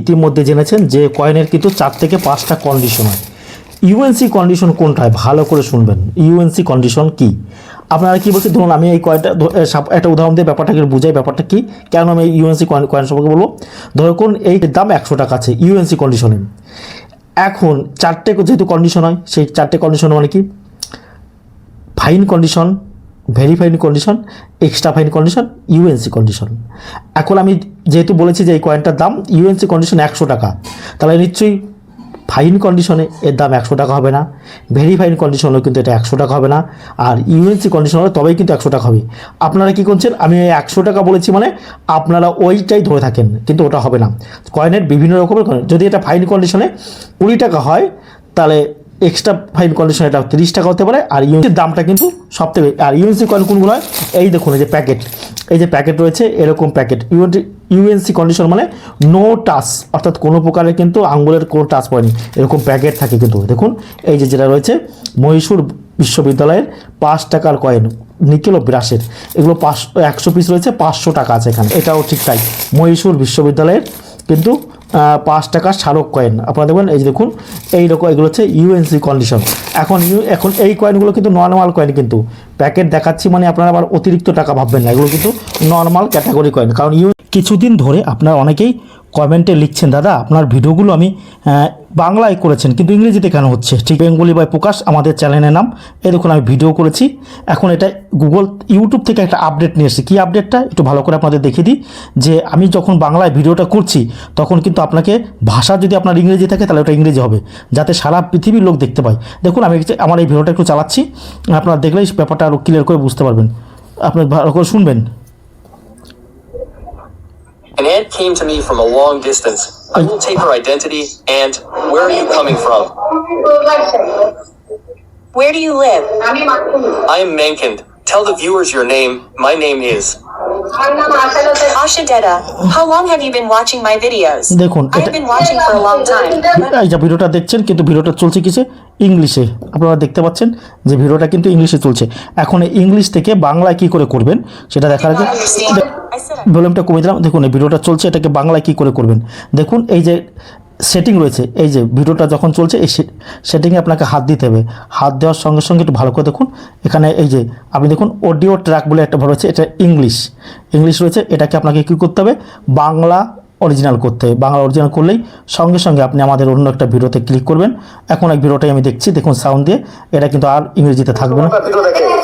ইতিমধ্যে জেনেছেন যে কয়েনের কিন্তু চার থেকে পাঁচটা কন্ডিশন হয়। ইউএনসি কন্ডিশন কোনটায় ভালো করে শুনবেন। ইউএনসি কন্ডিশন কি? আপনারা কি বলছেন? ধরুন আমি এই কয়েনটা একটা উদাহরণ দিয়ে ব্যাপারটাকে বুঝাই? ব্যাপারটা কি? কেন আমি ইউএনসি কয়েন কয়েন সম্পর্কে বলব? ধরুন এই দাম একশো টাকা আছে ইউএনসি কন্ডিশনে এখন চারটে যেহেতু কন্ডিশন হয়, সেই চারটে কন্ডিশন মানে কি? Fine condition verified condition, extra fine condition UNC condition. এখন আমি যেহেতু বলেছি যে এই কয়েনটার দাম ইউএনসি কন্ডিশন একশো টাকা। তাহলে নিশ্চয়ই ফাইন কন্ডিশনে এর দাম একশো টাকা হবে না ভেরিফাইড কন্ডিশনেও কিন্তু এটা একশো টাকা হবে না, আর ইউএনসি কন্ডিশন হলে তবেই কিন্তু একশো টাকা হবে। আপনারা কি করছেন? আমি ওই একশো টাকা বলেছি মানে আপনারা ওইটাই ধরে থাকেন, কিন্তু ওটা হবে না। কয়েনের বিভিন্ন রকমের যদি এটা ফাইন কন্ডিশনে কুড়ি টাকা হয়, তাহলে এক্সট্রা ফাইন কন্ডিশন এটা তিরিশ টাকা হতে পারে। আর ইউনিসির দামটা কিন্তু সব থেকে আর ইউএনসি কয়েন কোনগুলো হয়? এই দেখুন, এই যে প্যাকেট এই যে প্যাকেট রয়েছে, এরকম প্যাকেট ইউএনসি কন্ডিশন মানে নো টাচ অর্থাৎ কোনো প্রকারের কিন্তু আঙ্গুলের কোনো টাচ পড়েনি। এরকম প্যাকেট থাকে কিন্তু। দেখুন, এই যে যেটা রয়েছে, মহীশূর বিশ্ববিদ্যালয়ের পাঁচ টাকার কয়েন নিকেল ও ব্রাশের। এগুলো পাঁচশো একশো পিস রয়েছে, পাঁচশো টাকা আছে এখানে। এটাও ঠিক তাই। মহীশূর বিশ্ববিদ্যালয়ের কিন্তু পাঁচ টাকার স্মারক কয়েন আপনারা দেখবেন এই যে দেখুন, এই রকম এগুলো হচ্ছে ইউএনসি কন্ডিশন এখন ইউ এখন এই কয়েনগুলো কিন্তু নর্মাল কয়েন কিন্তু। প্যাকেট দেখাচ্ছি মানে আপনারা আবার অতিরিক্ত টাকা ভাববেন না। এগুলো কিন্তু নর্মাল ক্যাটাগরি কয়েন কারণ ইউ কিছুদিন ধরে আপনারা অনেকেই কমেন্টে লিখছেন, দাদা, আপনার ভিডিওগুলো আমি বাংলায় করেছেন, কিন্তু ইংরেজিতে কেন হচ্ছে? ঠিক, বেঙ্গলি বাই প্রকাশ, আমাদের চ্যানেলের নাম। এই দেখুন, আমি ভিডিও করেছি। এখন এটা গুগল, ইউটিউব থেকে একটা আপডেট নিয়ে এসেছি। কী আপডেটটা? একটু ভালো করে আপনাদের দেখিয়ে দিই, যে আমি যখন বাংলায় ভিডিওটা করছি, তখন কিন্তু আপনাকে ভাষা যদি আপনার ইংরেজি থাকে, তাহলে ওটা ইংরেজি হবে, যাতে সারা পৃথিবীর লোক দেখতে পায়। দেখুন, আমি আমার এই ভিডিওটা একটু চালাচ্ছি। আপনারা দেখলেই ব্যাপারটা আরও ক্লিয়ার করে বুঝতে পারবেন। আপনি ভালো করে শুনবেন। An aunt came to me from a long distance. I will take her identity and where are you coming from? Where do you live? I am Mankind. Tell the viewers your name. My name is. আমার নাম Ashalata Asha Detta. How long have you been watching my videos? দেখুন I এটা been watching for a long time. এই যে ভিডিওটা দেখছেন কিন্তু ভিডিওটা চলছে কিসে ইংলিশে আপনারা দেখতে পাচ্ছেন যে ভিডিওটা কিন্তু ইংলিশে চলছে এখন এই ইংলিশ থেকে বাংলায় কি করে করবেন সেটা দেখার আগে ভলিউমটা কমিয়ে দিলাম দেখুন এই ভিডিওটা চলছে এটাকে বাংলায় কি করে করবেন দেখুন এই যে সেটিং রয়েছে, এই যে ভিডিওটা যখন চলছে, এই সেটিংয়ে আপনাকে হাত দিতে হবে। হাত দেওয়ার সঙ্গে সঙ্গে একটু ভালো করে দেখুন। এখানে এই যে আপনি দেখুন অডিও ট্র্যাক বলে একটা ভালো রয়েছে, এটা ইংলিশ ইংলিশ রয়েছে, এটাকে আপনাকে কী করতে হবে? বাংলা অরিজিনাল করতে হবে। বাংলা অরিজিনাল করলেই সঙ্গে সঙ্গে আপনি আমাদের অন্য একটা ভিডিওতে ক্লিক করবেন। এখন এক ভিডিওটাই আমি দেখছি, দেখুন সাউন্ড দিয়ে। এটা কিন্তু আর ইংরেজিতে থাকবে না।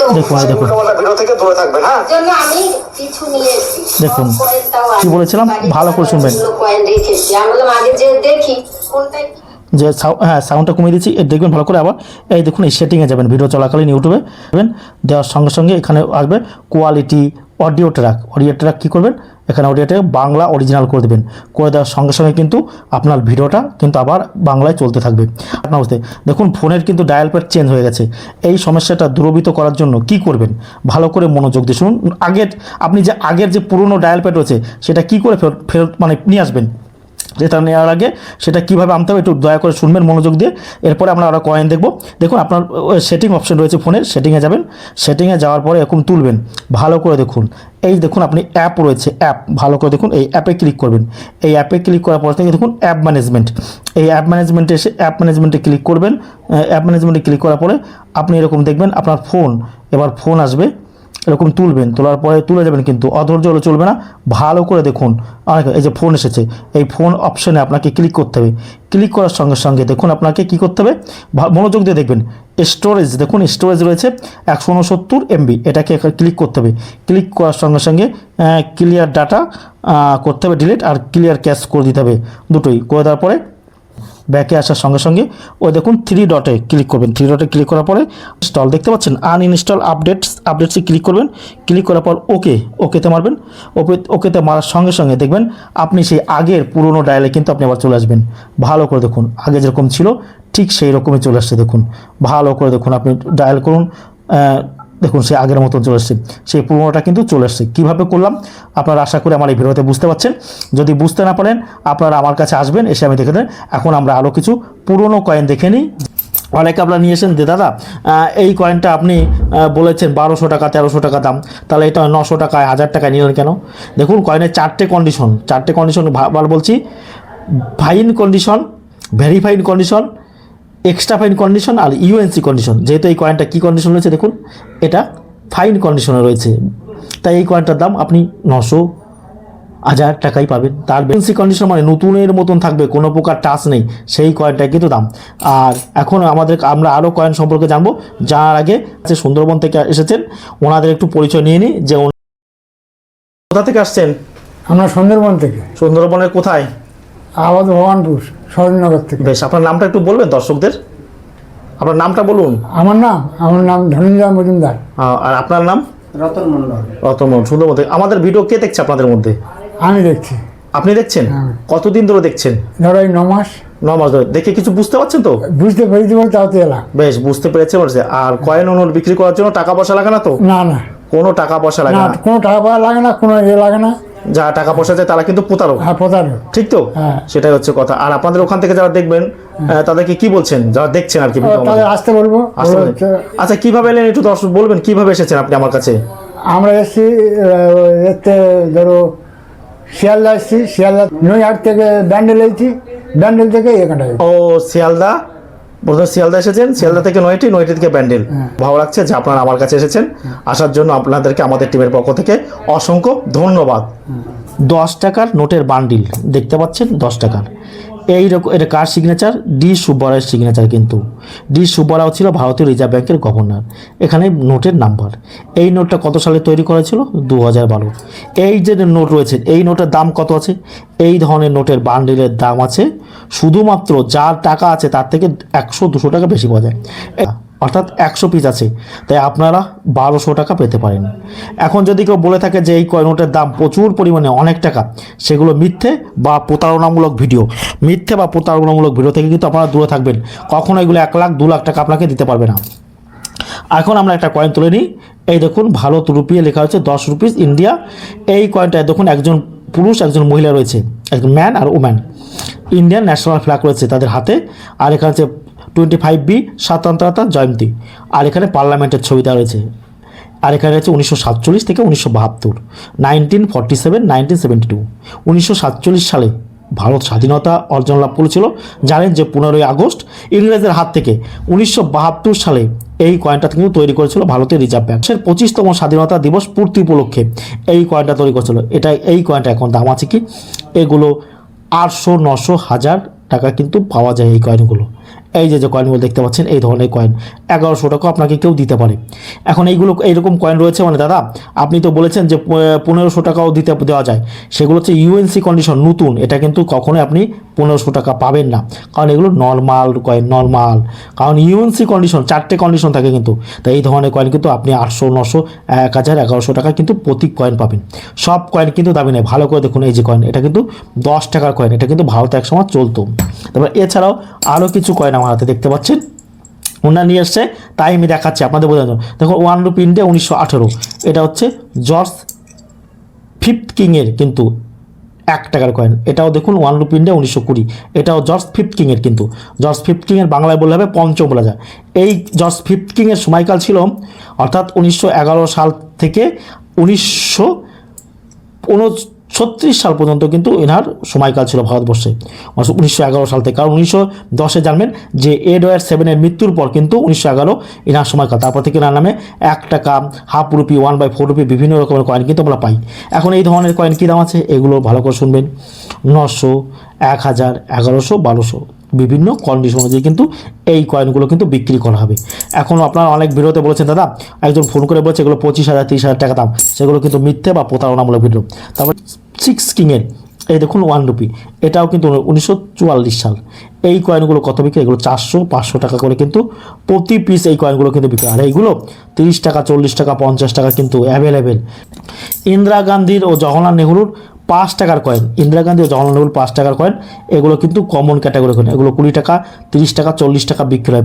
ভিডিও দেখে। দেখুন এই দেখুন ভিডিও থেকে দূরে থাকবেন হ্যাঁ? জন্য আমি কিছু নিয়ে এসেছি। দেখুন, কি বলেছিলাম? ভালো করে শুনবেন। যে হ্যাঁ সাউন্ডটা কমিয়ে দিচ্ছি। এ দেখবেন ভালো করে আবার এই দেখুন এই সেটিংয়ে যাবেন। ভিডিও চলাকালীন ইউটিউবে যাবেন। দেওয়ার সঙ্গে সঙ্গে এখানে আসবে। Quality audio track. Audio track কী করবেন? এখানে অডিও ট্র্যাক বাংলা অরিজিনাল করে দেবেন। করে দেওয়ার সঙ্গে সঙ্গে কিন্তু আপনার ভিডিওটা কিন্তু আবার বাংলায় চলতে থাকবে। আপনার বুঝতে দেখুন, ফোনের কিন্তু ডায়াল প্যাড চেঞ্জ হয়ে গেছে। এই সমস্যাটা দূরবিত করার জন্য কি করবেন? ভালো করে মনোযোগ দিয়ে শুনুন। আগের, আপনি যে আগের যে পুরনো ডায়াল প্যাড রয়েছে, সেটা কি করে ফেরত মানে নিয়ে আসবেন? যেটা নেওয়ার আগে সেটা কীভাবে আনতে হবে একটু দয়া করে শুনবেন, মনোযোগ দিয়ে। এরপরে আমরা আরও কয়েন দেখব। দেখুন, আপনার সেটিং অপশন রয়েছে ফোনের সেটিংয়ে যাবেন। সেটিংয়ে যাওয়ার পরে এরকম তুলবেন। ভালো করে দেখুন। এই দেখুন, আপনি অ্যাপ রয়েছে অ্যাপ ভালো করে দেখুন, এই অ্যাপে ক্লিক করবেন। এই অ্যাপে ক্লিক করার পর থেকে দেখুন অ্যাপ ম্যানেজমেন্ট এই অ্যাপ ম্যানেজমেন্টে এসে অ্যাপ ম্যানেজমেন্টে ক্লিক করবেন। অ্যাপ ম্যানেজমেন্টে ক্লিক করার পরে আপনি এরকম দেখবেন, আপনার ফোন এবার ফোন আসবে। এরকম তুলবেন, তোলার পরে তুলে যাবেন কিন্তু অধৈর্য হলে চলবে না। ভালো করে দেখুন, অনেক এই যে ফোন এসেছে, এই ফোন অপশনে আপনাকে ক্লিক করতে হবে। ক্লিক করার সঙ্গে সঙ্গে দেখুন আপনাকে কি করতে হবে? মনোযোগ দিয়ে দেখবেন স্টোরেজ দেখুন স্টোরেজ রয়েছে একশো উনসত্তর এমবি এটাকে ক্লিক করতে হবে। ক্লিক করার সঙ্গে সঙ্গে ক্লিয়ার ডাটা করতে হবে ডিলিট আর ক্লিয়ার ক্যাশ করে দিতে হবে। দুটোই, করে দেওয়ার পরে ব্যাকে আসার সঙ্গে সঙ্গে ওই দেখুন থ্রি ডটে ক্লিক করবেন। থ্রি ডটে ক্লিক করার পরে ইনস্টল দেখতে পাচ্ছেন আনইনস্টল আপডেটস আপডেটসে ক্লিক করবেন। ক্লিক করার পর ওকে ওকেতে মারবেন। ওকে ওকেতে মারার সঙ্গে সঙ্গে দেখবেন আপনি সেই আগের পুরনো ডায়ালে কিন্তু আপনি আবার চলে আসবেন। ভালো করে দেখুন, আগে যেরকম ছিল ঠিক সেই রকমই চলে আসছে দেখুন। ভালো করে দেখুন, আপনি ডায়াল করুন। দেখুন, সে আগের মতন চলে আসছে সেই পুরোনোটা কিন্তু চলে আসছে কীভাবে করলাম? আপনারা আশা করি আমার এই ভিডিওতে বুঝতে পারছেন। যদি বুঝতে না পারেন, আপনারা আমার কাছে আসবেন, এসে আমি দেখে দেন। এখন আমরা আরও কিছু পুরনো কয়েন দেখে নিই। অনেকে আপনারা নিয়েছেন যে, দাদা এই কয়েনটা আপনি বলেছেন বারোশো টাকা, তেরোশো টাকা দাম। তাহলে এটা নশো টাকায়, হাজার টাকায় নিলেন কেন? দেখুন কয়েনের চারটে কন্ডিশন চারটে কন্ডিশন বলছি। Fine condition very fine condition extra fine condition আর ইউএনসি কন্ডিশন যেহেতু এই কয়েনটা কী কন্ডিশন রয়েছে দেখুন এটা ফাইন কন্ডিশনে রয়েছে। তাই এই কয়েনটার দাম আপনি নশো হাজার টাকাই পাবেন। তার বেন্সি কন্ডিশন মানে নতুনের মতন থাকবে কোনো প্রকার টাচ নেই সেই কয়েনটার কিন্তু দাম। আর এখন আমাদের আমরা আরও কয়েন সম্পর্কে জানব। যার আগে যে সুন্দরবন থেকে এসেছেন ওনাদের একটু পরিচয় নিয়ে নিই যে কোথা থেকে আসছেন? আমরা সুন্দরবন থেকে। সুন্দরবনের কোথায়? আবাদ ভগবানপুর শরৎনগর থেকে। বেশ আপনার নামটা একটু বলবেন দর্শকদের? আপনার নামটা বলুন। আমার নাম আমার নাম ধনঞ্জয় মজুমদার। আর আপনার নাম? রতন মন্ডল রতমন সুন্দরবন থেকে আমাদের ভিডিও কে দেখছে আপনাদের মধ্যে? আমি দেখছি। আপনি দেখছেন? হ্যাঁ। কতদিন ধরে দেখছেন? ধরো এই নমাস। ন মাস ধরে। দেখে কিছু বুঝতে পারছেন তো? বুঝতে পেরেছি বলে তাতে এলাম। বেশ বুঝতে পেরেছে বলছে। আর কয়েন অনুর বিক্রি করার জন্য টাকা পয়সা লাগে না তো? না না। কোনো টাকা পয়সা লাগে না না? কোনো টাকা পয়সা লাগে না কোনো ইয়ে লাগে না। যা টাকা পয়সা চায় তারা কিন্তু প্রতারক। হ্যাঁ প্রতারক। ঠিক তো? হ্যাঁ। সেটাই হচ্ছে কথা। আর আপনাদের ওখান থেকে যারা দেখবেন তাদেরকে কি বলছেন? যারা দেখছেন আর কি আসতে বলব। আচ্ছা কীভাবে এলেন একটু দর্শক বলবেন? কীভাবে এসেছেন আপনি আমার কাছে? আমরা এসেছি এতে ধরো শিয়ালদা এসছি শিয়ালদা নৈহাট থেকে ব্যান্ডেল এসেছি। ব্যান্ডেল থেকে এখানটায় ও শিয়ালদা? প্রথমে শিয়ালদা এসেছেন শিয়ালদা থেকে নয়টি নয়টি থেকে ব্যান্ডেল। ভালো লাগছে যে আপনারা আমার কাছে এসেছেন। আসার জন্য আপনাদেরকে আমাদের টিমের পক্ষ থেকে অসংখ্য ধন্যবাদ। দশ টাকার নোটের বান্ডিল দেখতে পাচ্ছেন দশ টাকার। এই রকম, এটা কার সিগনেচার ডি সুব্বরায়ের সিগনেচার কিন্তু। ডি সুব্বরাও ছিল ভারতীয় রিজার্ভ ব্যাংকের গভর্নর এখানে নোটের নাম্বার এই নোটটা কত সালে তৈরি করা ছিল দু হাজার বারো। এই যে নোট রয়েছে, এই নোটের দাম কত আছে? এই ধরনের নোটের বান্ডিলের দাম আছে। শুধুমাত্র যার টাকা আছে, তার থেকে একশো দুশো টাকা বেশি পাওয়া যায়। অর্থাৎ একশো পিস আছে। তাই আপনারা বারোশো টাকা পেতে পারেন। এখন যদি কেউ বলে থাকে যে এই কয় নোটের দাম প্রচুর পরিমাণে, অনেক টাকা, সেগুলো মিথ্যে বা প্রতারণামূলক ভিডিও মিথ্যে বা প্রতারণামূলক ভিডিও থেকে কিন্তু আপনারা দূরে থাকবেন। কখনো এগুলো এক লাখ, দু লাখ টাকা আপনাকে দিতে পারবে না। এখন আমরা একটা কয়েন তুলে নিই। এই দেখুন, ভারত রুপিয়ে লেখা হচ্ছে দশ রুপিস ইন্ডিয়া এই কয়েনটায় দেখুন, একজন পুরুষ, একজন মহিলা রয়েছে একজন ম্যান আর ওম্যান ইন্ডিয়ান ন্যাশনাল ফ্ল্যাগ রয়েছে তাদের হাতে। আর এখানে হচ্ছে টোয়েন্টি ফাইভ বি স্বাতন্ত্রতা জয়ন্তী। আর এখানে পার্লামেন্টের ছবি দেওয়া রয়েছে। আর এখানে রয়েছে উনিশশো সাতচল্লিশ থেকে উনিশশো বাহাত্তর, nineteen forty seven, nineteen seventy two. উনিশশো সাতচল্লিশ সালে ভারত স্বাধীনতা অর্জন লাভ করেছিল, জানেন যে পনেরোই আগস্ট ইংরেজদের হাত থেকে উনিশশো বাহাত্তর সালে এই কয়েনটা কিন্তু তৈরি করেছিল ভারতের রিজার্ভ ব্যাংক সে পঁচিশতম স্বাধীনতা দিবস পূর্তি উপলক্ষে এই কয়েনটা তৈরি করেছিল। এটা এই কয়েনটা এখন দাম আছে কি? এগুলো আটশো নশো হাজার টাকা কিন্তু পাওয়া যায় এই কয়েনগুলো এই যে যে কয়েনগুলো দেখতে পাচ্ছেন, এই ধরনের কয়েন এগারোশো টাকা আপনাকে কেউ দিতে পারে। এখন এইগুলো, এইরকম কয়েন রয়েছে মানে দাদা, আপনি তো বলেছেন যে পনেরোশো টাকাও দিতে দেওয়া যায়। সেগুলো হচ্ছে ইউএনসি কন্ডিশন নতুন। এটা কিন্তু কখনোই আপনি পনেরোশো টাকা পাবেন না। কারণ এগুলো নর্মাল কয়েন নর্মাল কারণ ইউএনসি কন্ডিশন চারটে কন্ডিশন থাকে কিন্তু। তাই এই ধরনের কয়েন কিন্তু আপনি আটশো, নশো, এক হাজার, এগারোশো টাকা কিন্তু প্রতি কয়েন পাবেন। সব কয়েন কিন্তু দামি নেই ভালো করে দেখুন এই যে কয়েন এটা কিন্তু দশ টাকার কয়েন এটা কিন্তু ভারতে একসময় চলতো। তারপর এছাড়াও আরও কিছু কয়েন আমার হাতে দেখতে পাচ্ছেন? ওনারা নিয়ে এসছে, তাই আমি দেখাচ্ছি, আপনাদের জন্য। দেখুন ওয়ান রুপি ইন্ডিয়া উনিশশো আঠেরো। এটা হচ্ছে জর্জ ফিফথ কিংয়ের কিন্তু এক টাকার কয়েন এটাও দেখুন ওয়ান রুপি ইন্ডিয়া উনিশশো কুড়ি। এটাও জর্জ ফিফথ কিংয়ের কিন্তু। জর্জ ফিফথ কিংয়ের বাংলায় বললে হবে পঞ্চম বলা যায় এই জর্জ ফিফথ কিংয়ের সময়কাল ছিল, অর্থাৎ উনিশশো এগারো সাল থেকে উনিশশো উনছত্রিশ সাল পর্যন্ত কিন্তু এনার সময়কাল ছিল ভারতবর্ষে। উনিশশো এগারো সাল থেকে। কারণ উনিশশো দশে জানবেন যে এডওয়ার সেভেনের মৃত্যুর পর কিন্তু উনিশশো এগারো এনার সময়কাল। তারপর থেকে এনার নামে এক টাকা, half rupee one by four rupee বিভিন্ন রকমের কয়েন কিন্তু আমরা পাই। এখন এই ধরনের কয়েন কী দাম আছে? এগুলো ভালো করে শুনবেন। নশো, এক হাজার, এগারোশো, বারোশো। বিভিন্ন কন্ডিশন অনুযায়ী কিন্তু এই কয়েনগুলো কিন্তু বিক্রি করা হবে। এখন আপনারা অনেক ভিডিওতে বলেছেন, দাদা, একজন ফোন করে বলছে এগুলো পঁচিশ হাজার, তিরিশ হাজার টাকা দাম। সেগুলো কিন্তু মিথ্যে বা প্রতারণামূলক ভিডিও তারপর সিক্স কিংয়ের এই দেখুন ওয়ান রুপি এটাও কিন্তু উনিশশো চুয়াল্লিশ সাল। এই কয়েনগুলো কত বিক্রি? এগুলো চারশো, পাঁচশো টাকা করে কিন্তু প্রতি পিস এই কয়েনগুলো কিন্তু বিক্রি। আর এইগুলো তিরিশ টাকা, চল্লিশ টাকা, পঞ্চাশ টাকা কিন্তু অ্যাভেলেবেল ইন্দিরা গান্ধীর ও জওহরলাল নেহরুর পাঁচ টাকার কয়েন ইন্দিরা গান্ধী ও জওহরলাল নেহরুর পাঁচ টাকার কয়েন এগুলো কিন্তু কমন ক্যাটাগরি কয়েন এগুলো কুড়ি টাকা, তিরিশ টাকা, চল্লিশ টাকা বিক্রি হয়।